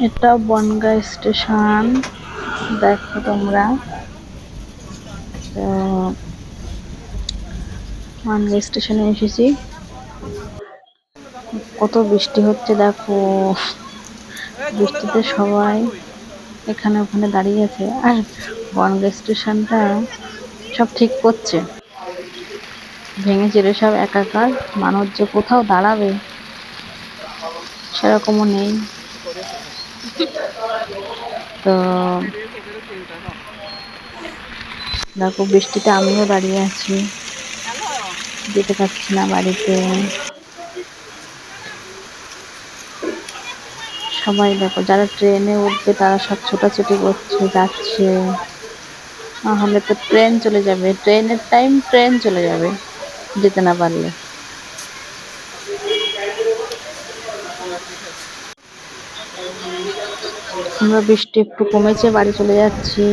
এটা বনগাঁ স্টেশন। দেখো তোমরা। বনগাঁ স্টেশনে এসেছি। কত বৃষ্টি হচ্ছে দেখো। বৃষ্টিতে সবাই এখানে ওখানে দাঁড়িয়ে আছে। আর বনগাঁ স্টেশনটা সব ঠিক করছে। ভেঙে চিরে সব একাকার। মানুষ যে কোথাও দাঁড়াবে সেরকমও নেই। তো দেখো, বৃষ্টিতে আমিও দাঁড়িয়ে আছি। যেতে পারছি না বাড়িতে। সবাই দেখো, যারা ট্রেনে উঠবে, তারা সব ছোটাছুটি করছে, যাচ্ছে। নাহলে তো ট্রেন চলে যাবে। ট্রেনের টাইম ট্রেন চলে যাবে, যেতে না পারলে। আমরা বৃষ্টি একটু কমেছে বাড়ি চলে যাচ্ছি।